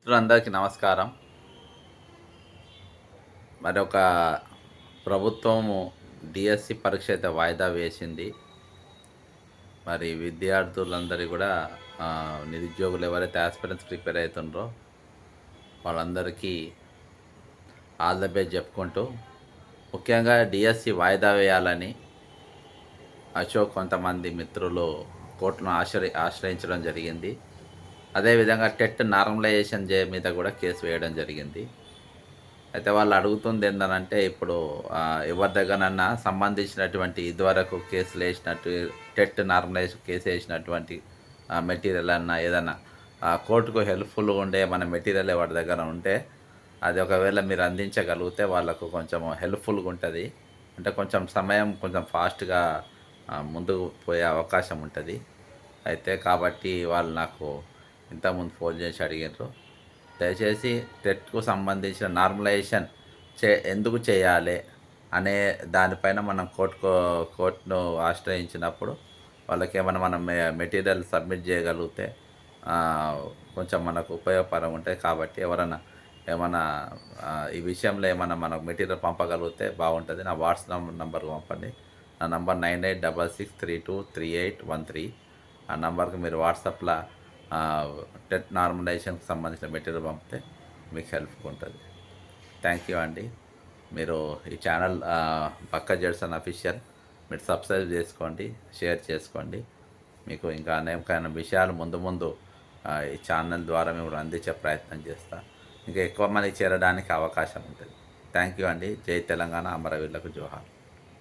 మిత్రులందరికీ నమస్కారం. మరి ఒక ప్రభుత్వము డిఎస్సి పరీక్ష అయితే వాయిదా వేసింది. మరి విద్యార్థులందరూ కూడా నిరుద్యోగులు ఎవరైతే ఆస్పిరెంట్స్ ప్రిపేర్ అవుతుండ్రో వాళ్ళందరికీ ఆల్ ద బెస్ట్ చెప్పుకుంటూ ముఖ్యంగా డిఎస్సి వాయిదా వేయాలని అశోక్ కొంతమంది మిత్రులు కోర్టును ఆశ్రయి ఆశ్రయించడం జరిగింది. అదేవిధంగా టెట్ నార్మలైజేషన్ జే మీద కూడా కేసు వేయడం జరిగింది. అయితే వాళ్ళు అడుగుతుంది ఏంటంటే ఇప్పుడు ఎవరి దగ్గరనన్నా సంబంధించినటువంటి ఇదివరకు కేసులు వేసినట్టు టెట్ నార్మలైజ్ కేసు వేసినటువంటి మెటీరియల్ అన్నా ఏదన్నా కోర్టుకు హెల్ప్ఫుల్గా ఉండే మన మెటీరియల్ ఎవరి దగ్గర ఉంటే అది ఒకవేళ మీరు అందించగలిగితే వాళ్ళకు కొంచెం హెల్ప్ఫుల్గా ఉంటుంది. అంటే కొంచెం సమయం కొంచెం ఫాస్ట్గా ముందుకు పోయే అవకాశం ఉంటుంది. అయితే కాబట్టి వాళ్ళు నాకు ఇంతకుముందు ఫోన్ చేసి అడిగారు దయచేసి టెట్కు సంబంధించిన నార్మలైజేషన్ చే ఎందుకు చేయాలి అనే దానిపైన మనం కోర్టుకు కోర్టును ఆశ్రయించినప్పుడు వాళ్ళకి ఏమైనా మనం మె- మెటీరియల్ సబ్మిట్ చేయగలిగితే కొంచెం మనకు ఉపయోగపరం ఉంటాయి కాబట్టి ఎవరైనా ఏమైనా ఈ విషయంలో ఏమైనా మనకు మెటీరియల్ పంపగలిగితే బాగుంటుంది. నా వాట్సాప్ నంబర్ పంపండి. నా number nine eight double six three two three eight one three. ఆ నంబర్కి మీరు వాట్సాప్లో టెట్ నార్మలైజేషన్కి సంబంధించిన మెటీరియల్ పంపితే మీకు హెల్ప్గా ఉంటుంది. థ్యాంక్ యూ అండి. మీరు ఈ ఛానల్ పక్క జడ్సన్ అఫీషియల్ మీరు సబ్స్క్రైబ్ చేసుకోండి షేర్ చేసుకోండి. మీకు ఇంకా అనేకమైన విషయాలు ముందు ముందు ఈ ఛానల్ ద్వారా మేము అందించే ప్రయత్నం చేస్తా. ఇంకా ఎక్కువ మంది చేరడానికి అవకాశం ఉంటుంది. థ్యాంక్ యూ అండి. జై తెలంగాణ. అమరవీరులకు జోహార్.